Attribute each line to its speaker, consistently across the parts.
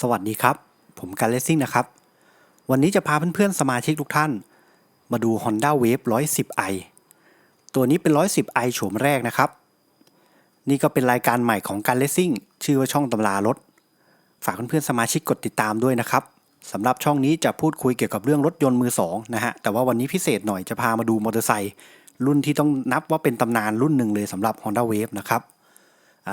Speaker 1: สวัสดีครับ ผมการเลสซิ่งนะครับ วันนี้จะพาเพื่อนๆสมาชิกทุกท่าน มาดู Honda Wave 110i ตัวนี้เป็น 110i โฉมแรกนะครับ นี่ก็เป็นรายการใหม่ของการเลสซิ่งชื่อว่าช่องตำรารถ ฝากเพื่อนๆสมาชิกกดติดตามด้วยนะครับสำหรับช่องนี้จะพูดคุยเกี่ยวกับเรื่องรถยนต์มือสองนะฮะแต่ว่าวันนี้พิเศษหน่อยจะพามาดูมอเตอร์ไซค์รุ่นที่ต้องนับว่าเป็นตำนานรุ่นหนึ่งเลยสำหรับ Honda Wave นะครับ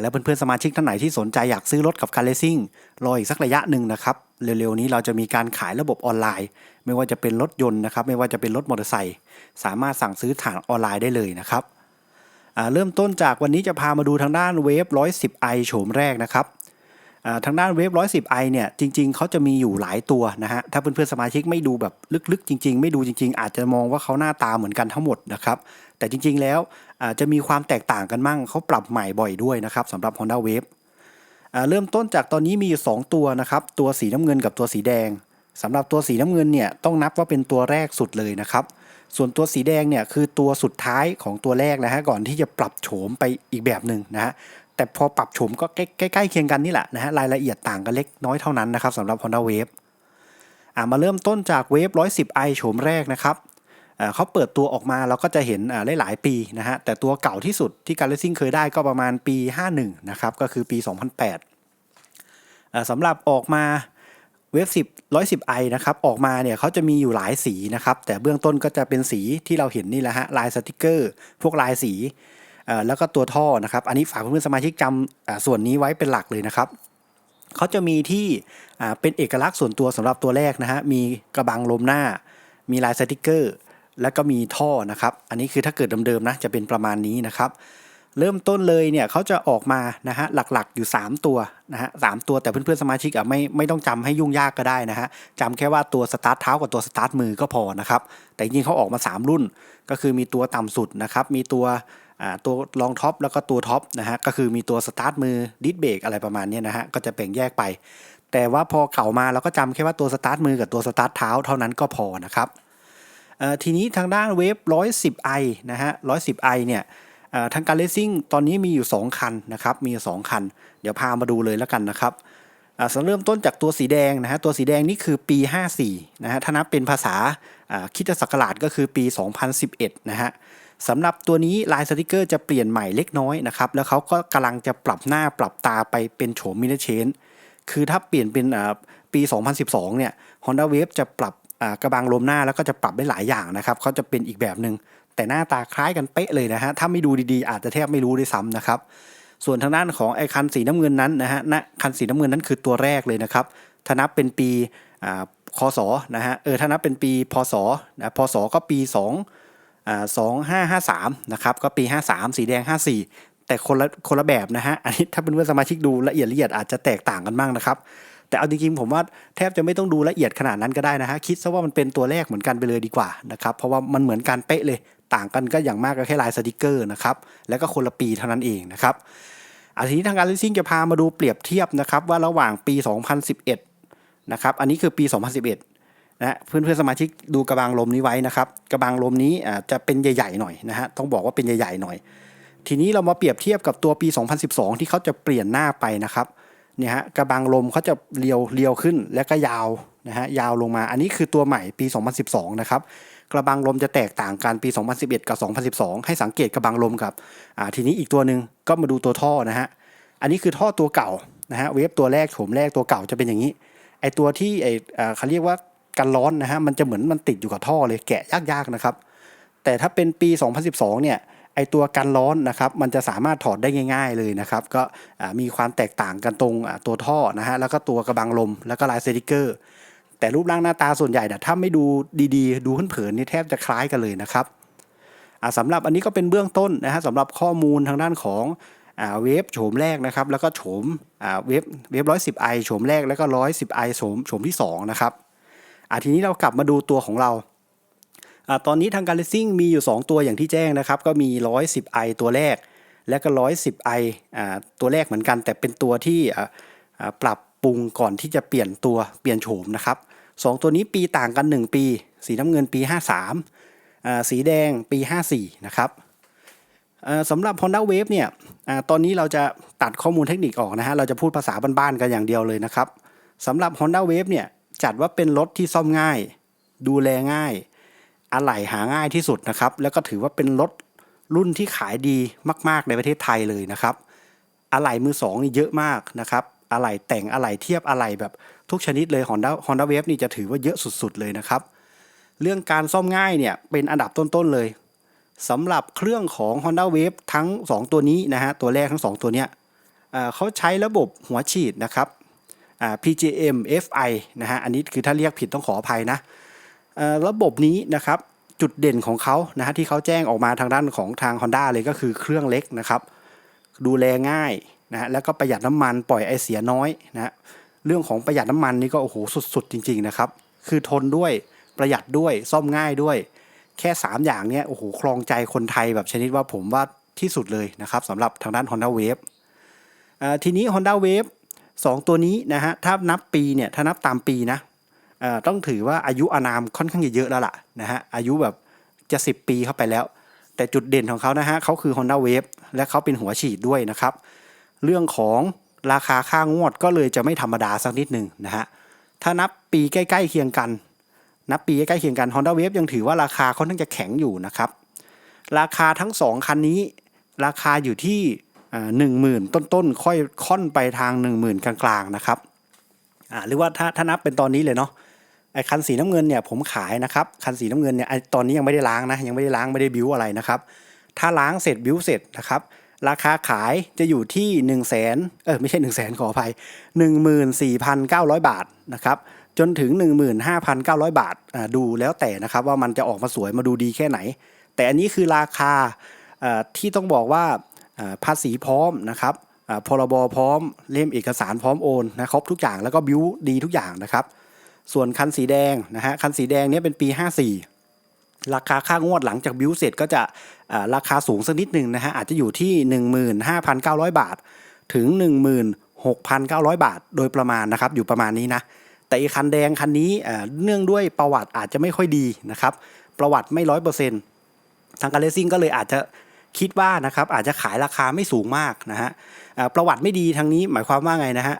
Speaker 1: แล้วเพื่อนๆสมาชิกท่านไหนที่สนใจอยากซื้อรถกับคาร์เลซิ่งรออีกสักระยะหนึ่งนะครับเร็วๆนี้เราจะมีการขายระบบออนไลน์ ไม่ว่าจะเป็นรถยนต์นะครับไม่ว่าจะเป็นรถมอเตอร์ไซค์สามารถสั่งซื้อฐานออนไลน์ได้เลยนะครับเริ่มต้นจากวันนี้จะพามาดูทางด้านเวฟ 110i โฉมแรกนะครับ ทางด้านเวฟ 110i เนี่ยจริง ๆเขาจะมีอยู่หลายตัวนะฮะถ้าเพื่อนๆสมาชิกไม่ดูแบบลึกๆ จริง ๆ ไม่ดูจริง ๆ อาจจะมองว่าเขาหน้าตาเหมือนกันทั้งหมดนะครับแต่จริง ๆ แล้วอาจะมีความแตกต่างกันมั่งเขาปรับใหม่บ่อยด้วยนะครับสำหรับ Honda Wave เริ่มต้นจากตอนนี้มีอยู่ 2 ตัวนะครับตัวสีน้ำเงินกับตัวสีแดงสำหรับตัวสีน้ำเงินเนี่ยต้องนับว่าเป็นตัวแรกสุดเลยนะครับส่วนตัวสีแดงเนี่ยคือตัวสุดท้ายของตัวแรกนะฮะก่อนที่จะปรับโฉมไปอีกแบบหนึ่งนะฮะ แต่พอปรับโฉมก็ใกล้ๆเคียงกันนี่แหละนะฮะรายละเอียดต่างกันเล็กน้อยเท่านั้นนะครับสำหรับ Honda Wave อ่ามาเริ่มต้นจาก Wave 110i โฉมแรกนะครับเขาเปิดตัวออกมาเราก็จะเห็นอ่าหลาย ๆ ปีนะฮะแต่ตัวเก่าที่สุดที่การเลซิ่งเคยได้ก็ประมาณปี 51 นะครับ ก็คือปี 2008อ่าสำหรับออกมาเวฟ10 110i นะครับ ออกมาเนี่ยเขาจะมีอยู่หลายสีนะครับ แต่เบื้องต้นก็จะเป็นสีที่เราเห็นนี่แหละฮะลายสติกเกอร์ พวกลายสี แล้วก็ตัวท่อนะครับ อันนี้ฝากเพื่อนๆสมาชิกจำส่วนนี้ไว้เป็นหลักเลยนะครับเขาจะมีที่เป็นเอกลักษณ์ส่วนตัวสำหรับตัวแรกนะฮะมีกระบังลมหน้า มีลายสติกเกอร์ แล้วก็มีท่อนะครับ อันนี้คือถ้าเกิดเดิมๆนะจะเป็นประมาณนี้นะครับ เริ่มต้นเลยเนี่ยเขาจะออกมานะฮะหลักๆอยู่ 3 ตัวนะฮะสามตัวแต่เพื่อนๆสมาชิกอะไม่ไม่ต้องจำให้ยุ่งยากก็ได้นะฮะจำแค่ว่าตัวสตาร์ทเท้ากับตัวสตาร์ทมือก็พอนะครับแต่จริงๆเขาออกมา 3 รุ่น ก็คือมีตัวต่ำสุดนะครับมีตัว ตัวรองท็อปแล้วก็ตัวท็อปนะฮะก็คือมีตัวสตาร์ทมือดิสเบรกอะไรประมาณนี้นะฮะก็จะแบ่งแยกไป แต่ว่าพอเก่ามาเราก็จำแค่ว่าตัวสตาร์ทมือกับตัวสตาร์ทเท้าเท่านั้นก็พอนะครับทีนี้ทางด้านเวฟ 110i นะฮะ 110i เนี่ยเอ่อทางการเลสซิ่งตอนนี้มีอยู่ 2 คันนะครับ มีอยู่ 2 คัน เดี๋ยวพามาดูเลยแล้วกันนะครับอ่าสเริ่มต้นจากตัวสีแดงนะฮะ ตัวสีแดงนี่คือปี 54 นะฮะ ถ้านับเป็นภาษาคิดศักราชก็คือปี 2011 นะฮะ สำหรับตัวนี้ลายสติกเกอร์จะเปลี่ยนใหม่เล็กน้อยนะครับ แล้วเขาก็กำลังจะปรับหน้าปรับตาไปเป็นโฉมมินิเชนคือถ้าเปลี่ยนเป็นอ่าปี 2012 เนี่ย Honda Wave จะปรับกระบังลมหน้าแล้วก็จะปรับได้หลายอย่างนะครับเขาจะเป็นอีกแบบหนึ่งแต่หน้าตาคล้ายกันเป๊ะเลยนะฮะ ถ้าไม่ดูดีๆ อาจจะแทบไม่รู้ด้วยซ้ำนะครับ ส่วนทางด้านของไอคันสีน้ำเงินนั้นนะฮะณคันสีน้ำเงินนั้นคือตัวแรกเลยนะครับถ้านับเป็นปีคศนะฮะ เออถ้านับเป็นปี พศนะพศก็ปี2อ่า 2553 นะครับ ก็ปี 53 สีแดง 54 แต่คนละคนละแบบนะฮะ อันนี้ถ้าเป็นเพื่อนสมาชิกดูละเอียดละเอียดอาจจะแตกต่างกันบ้างนะครับ แต่เอาจริงๆผมว่าแทบจะไม่ต้องดูละเอียดขนาดนั้นก็ได้นะฮะ คิดซะว่ามันเป็นตัวแรกเหมือนกันไปเลยดีกว่านะครับ เพราะว่ามันเหมือนกันเป๊ะเลย ต่างกันก็อย่างมากก็แค่ลายสติกเกอร์นะครับ แล้วก็คนละปีเท่านั้นเองนะครับอันนี้ทางการลิซิ่งจะพามาดูเปรียบเทียบนะครับว่าระหว่างปี 2011 นะครับ อันนี้คือปี 2011 นะเพื่อนเพื่อนๆสมาชิกดูกระบังลมนี้ไว้นะครับ กระบังลมนี้จะเป็นใหญ่ๆหน่อยนะฮะต้องบอกว่าเป็นใหญ่ๆหน่อย ทีนี้เรามาเปรียบเทียบกับตัวปี 2012 ที่เขาจะเปลี่ยนหน้าไปนะครับเนี่ยฮะกระบังลมเขาจะเรียวเรียวขึ้นแล้วก็ยาวนะฮะยาวลงมา อันนี้คือตัวใหม่ปี 2012 นะครับกระบังลมจะแตกต่างกันปี 2011 กับ 2012 ให้สังเกตกระบังลมกับอ่าทีนี้อีกตัวหนึ่งก็มาดูตัวท่อนะฮะอันนี้คือท่อตัวเก่านะฮะเวฟตัวแรกโฉมแรกตัวเก่าจะเป็นอย่างนี้ไอตัวที่ไอเขาเรียกว่า กันร้อนนะฮะมันจะเหมือนมันติดอยู่กับท่อเลยแกะยากๆนะครับ แต่ถ้าเป็นปี 2012 เนี่ยไอตัวกันร้อนนะครับมันจะสามารถถอดได้ง่าย ๆเลยนะครับ ก็มีความแตกต่างกันตรงตัวท่อนะฮะแล้วก็ตัวกระบังลมแล้วก็ลายสติกเกอร์ แต่รูปร่างหน้าตาส่วนใหญ่เนี่ยถ้าไม่ดูดีๆ ดูเผินๆนี่แทบจะคล้ายกันเลยนะครับสำหรับอันนี้ก็เป็นเบื้องต้นนะฮะสำหรับข้อมูลทางด้านของอเวฟโฉมแรกนะครับ แล้วก็โฉมเวฟเวฟร้อยสิบไอโฉมแรกแล้วก็ร้อยสิบไอโฉมโฉมที่สองนะครับ อ่าทีนี้เรากลับมาดูตัวของเราอ่าตอนนี้ทางการเลสซิ่งมีอยู่ 2 ตัวอย่างที่แจ้งนะครับ ก็มี 110i ตัวแรก และก็ 110i อ่าตัวแรกเหมือนกัน แต่เป็นตัวที่อ่าปรับปรุงก่อนที่จะเปลี่ยนตัวเปลี่ยนโฉมนะครับสองตัวนี้ปีต่างกัน 1 ปี สีน้ำเงินปี 53อ่าสีแดงปี 54 นะครับอ่าสำหรับ Honda Wave เนี่ยอาตอนนี้เราจะตัดข้อมูลเทคนิคออกนะฮะ เราจะพูดภาษาบ้านๆกันอย่างเดียวเลยนะครับสำหรับ Honda Wave เนี่ย จัดว่าเป็นรถที่ซ่อมง่าย ดูแลง่าย อะไหล่หาง่ายที่สุดนะครับ แล้วก็ถือว่าเป็นรถรุ่นที่ขายดีมาก ๆ ในประเทศไทยเลยนะครับ อะไหล่มือสองนี่เยอะมากนะครับ อะไหล่แต่งอะไหล่เทียบอะไหล่แบบทุกชนิดเลย Honda Honda Wave นี่จะถือว่าเยอะสุด ๆ เลยนะครับ เรื่องการซ่อมง่ายเนี่ยเป็นอันดับต้น ๆ เลยสำหรับเครื่องของ Honda Wave ทั้ง 2 ตัวนี้นะฮะ ตัวแรกทั้ง 2 ตัวเนี้ยอ่าเขาใช้ระบบหัวฉีดนะครับ PGM FI นะฮะอันนี้คือถ้าเรียกผิดต้องขออภัยนะระบบนี้นะครับจุดเด่นของเขานะฮะที่เขาแจ้งออกมาทางด้านของทาง Honda เลยก็คือเครื่องเล็กนะครับ ดูแลง่ายนะฮะแล้วก็ประหยัดน้ำมันปล่อยไอเสียน้อยนะฮะเรื่องของประหยัดน้ำมันนี่ก็โอ้โหสุดๆ จริง ๆนะครับ คือทนด้วยประหยัดด้วยซ่อมง่ายด้วย แค่ 3 อย่างเนี้ยโอ้โหครองใจคนไทยแบบชนิดว่าผมว่าที่สุดเลยนะครับสำหรับทางด้าน Honda Wave ทีนี้ Honda Wave 2 ตัวนี้นะฮะถ้านับปีเนี่ยถ้านับตามปีนะต้องถือว่าอายุอานามค่อนข้างจะเยอะแล้วล่ะนะฮะอายุแบบจะ 10 ปีเข้าไปแล้ว แต่จุดเด่นของเขานะฮะเขาคือ Honda Wave และเขาเป็นหัวฉีดด้วยนะครับ เรื่องของราคาค่างวดก็เลยจะไม่ธรรมดาสักนิดหนึ่งนะฮะถ้านับปีใกล้ๆเคียงกัน นับปีใกล้ๆเคียงกัน Honda Wave ยังถือว่าราคาค่อนข้างจะแข็งอยู่นะครับ ราคาทั้ง 2 คันนี้ ราคาอยู่ที่ หนึ่งหมื่นต้นๆค่อยค่อนไปทาง 1 0,000 กลางๆนะครับหรือว่าถ้าถ้านับเป็นตอนนี้เลยเนาะไอ้คันสีน้ำเงินเนี่ยผมขายนะครับคันสีน้ำเงินเนี่ยไอตอนนี้ยังไม่ได้ล้างนะยังไม่ได้ล้างไม่ได้บิวอะไรนะครับถ้าล้างเสร็จบิวเสร็จนะครับราคาขายจะอยู่ที่1นึ่งแสนเออไม่ใช่1นึ่งแสนขออภัย 14,900 บาทนะครับจนถึง 15,900 บาทอ่าดูแล้วแต่นะครับว่ามันจะออกมาสวยมาดูดีแค่ไหน แต่อันนี้คือราคาที่ต้องบอกว่า ภาษีพร้อมนะครับพรบพร้อมเล่มเอกสารพร้อมโอนนะครบทุกอย่างแล้วก็บิวดีทุกอย่างนะครับ ส่วนคันสีแดงนะฮะคันสีแดงเนี้ยเป็นปี 54 ราคาค่างวดหลังจากบิวเสร็จก็จะราคาสูงสักนิดหนึ่งนะฮะอาจจะอยู่ที่ 15,900 บาท ถึง 16,900 บาทโดยประมาณนะครับอยู่ประมาณนี้นะแต่อีคันแดงคันนี้เนื่องด้วยประวัติอาจจะไม่ค่อยดีนะครับประวัติไม่ร้อยเปอร์เซ็นต์ทางการเลสซิ่งก็เลยอาจจะ คิดว่านะครับอาจจะขายราคาไม่สูงมากนะฮะประวัติไม่ดีทางนี้หมายความว่าไงนะฮะ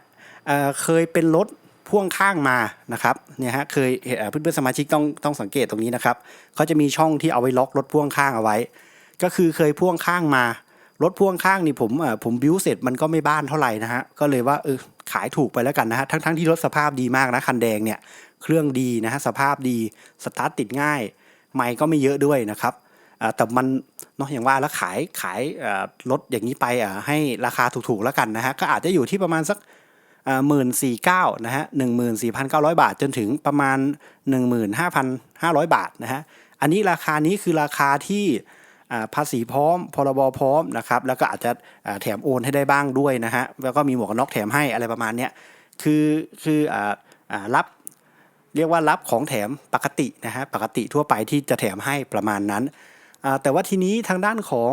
Speaker 1: เเคยเป็นรถพ่วงข้างมานะครับเนี่ยฮะเคยเอ่อเพื่อนๆสมาชิกต้องต้องสังเกตตรงนี้นะครับเขาจะมีช่องที่เอาไว้ล็อกรถพ่วงข้างเอาไว้ ก็คือเคยพ่วงข้างมารถพ่วงข้างนี่ผมผมบิวเสร็จมันก็ไม่บ้านเท่าไหร่นะฮะก็เลยว่าเออขายถูกไปแล้วกันนะฮะทั้งทั้งที่รถสภาพดีมากนะคันแดงเนี่ยเครื่องดีนะฮะสภาพดีสตาร์ทติดง่าย ไม่ก็ไม่เยอะด้วยนะครับ แต่มันเนาะอย่างว่าแล้วขายขายรถอย่างนี้ไปให้ราคาถูกๆแล้วกันนะฮะก็อาจจะอยู่ที่ประมาณสักหมื่นสี่เก้านะฮะหนึ่งหมื่นสี่พันเก้าร้อยบาท จนถึงประมาณหนึ่งหมื่นห้าพันห้าร้อยบาทนะฮะอันนี้ราคานี้คือราคาที่ภาษีพร้อม พรบพร้อมนะครับ แล้วก็อาจจะแถมโอนให้ได้บ้างด้วยนะฮะ แล้วก็มีหมวกกันน็อกแถมให้อะไรประมาณเนี้ย คือคืออรับเรียกว่ารับของแถมปกตินะฮะ ปกติทั่วไปที่จะแถมให้ประมาณนั้น แต่ว่าทีนี้ทางด้านของ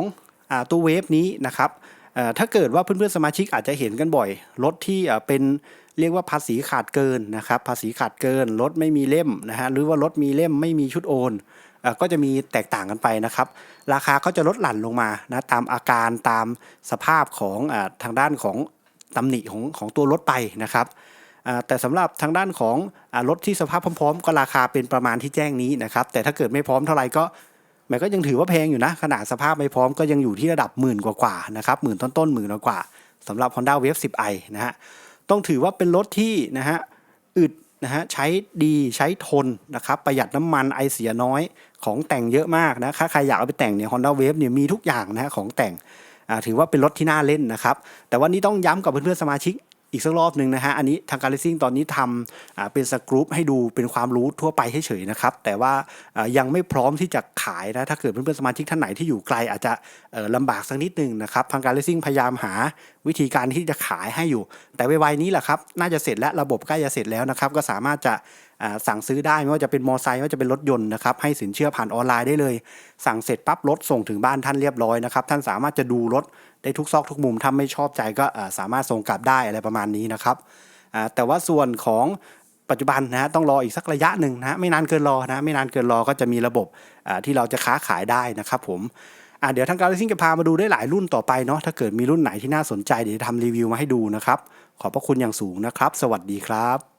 Speaker 1: อตัวเวฟนี้นะครับถ้าเกิดว่าเพื่อนๆสมาชิกอาจจะเห็นกันบ่อย รถที่เป็นเรียกว่าภาษีขาดเกินนะครับ ภาษีขาดเกิน รถไม่มีเล่มนะฮะหรือว่ารถมีเล่มไม่มีชุดโอนก็จะมีแตกต่างกันไปนะครับ ราคาก็จะลดหลั่นลงมานะตามอาการตามสภาพของอทางด้านของตำหนิของของตัวรถไปนะครับแต่สำหรับทางด้านของอรถที่สภาพพร้อม ๆ ก็ราคาเป็นประมาณที่แจ้งนี้นะครับ แต่ถ้าเกิดไม่พร้อมเท่าไหร่ก็ มันก็ยังถือว่าแพงอยู่นะ ขนาดสภาพไม่พร้อมก็ยังอยู่ที่ระดับหมื่นกว่าๆนะครับหมื่นต้นๆหมื่นกว่าสำหรับ Honda Wave 10i นะฮะต้องถือว่าเป็นรถที่นะฮะอึดนะฮะใช้ดีใช้ทนนะครับประหยัดน้ำมันไอเสียน้อยของแต่งเยอะมากนะถ้าใครอยากเอาไปแต่งเนี่ย Honda Wave เนี่ยมีทุกอย่างนะฮะของแต่งถือว่าเป็นรถที่น่าเล่นนะครับ แต่วันนี้ต้องย้ำกับเพื่อนๆสมาชิก อีกสักรอบหนึ่งนะฮะ อันนี้ทางการเลสซิ่งตอนนี้ทำเป็นสกรูปให้ดูเป็นความรู้ทั่วไปเฉยๆนะครับ แต่ว่ายังไม่พร้อมที่จะขายนะ ถ้าเกิดเพื่อนๆสมาชิกท่านไหนที่อยู่ไกลอาจจะลำบากสักนิดหนึงนะครับ ทางการเลสซิ่งพยายามหา วิธีการที่จะขายให้อยู่ แต่ไวๆนี้แหละครับ น่าจะเสร็จแล้วระบบใกล้จะเสร็จแล้วนะครับ ก็สามารถจะสั่งซื้อได้ไม่ว่าจะเป็นมอไซค์ไม่ว่าจะเป็นรถยนต์นะครับให้สินเชื่อผ่านออนไลน์ได้เลย สั่งเสร็จปั๊บรถส่งถึงบ้านท่านเรียบร้อยนะครับท่านสามารถจะดูรถได้ทุกซอกทุกมุมถ้าไม่ชอบใจก็สามารถส่งกลับได้อะไรประมาณนี้นะครับแต่ว่าส่วนของปัจจุบันนะฮะต้องรออีกสักระยะหนึ่งนะฮะไม่นานเกินรอนะไม่นานเกินรอก็จะมีระบบที่เราจะค้าขายได้นะครับผม อะเดี๋ยวทางการเลสซิ่งจะพามาดูได้หลายรุ่นต่อไปเนาะถ้าเกิดมีรุ่นไหนที่น่าสนใจเดี๋ยวทำรีวิวมาให้ดูนะครับขอบพระคุณอย่างสูงนะครับ สวัสดีครับ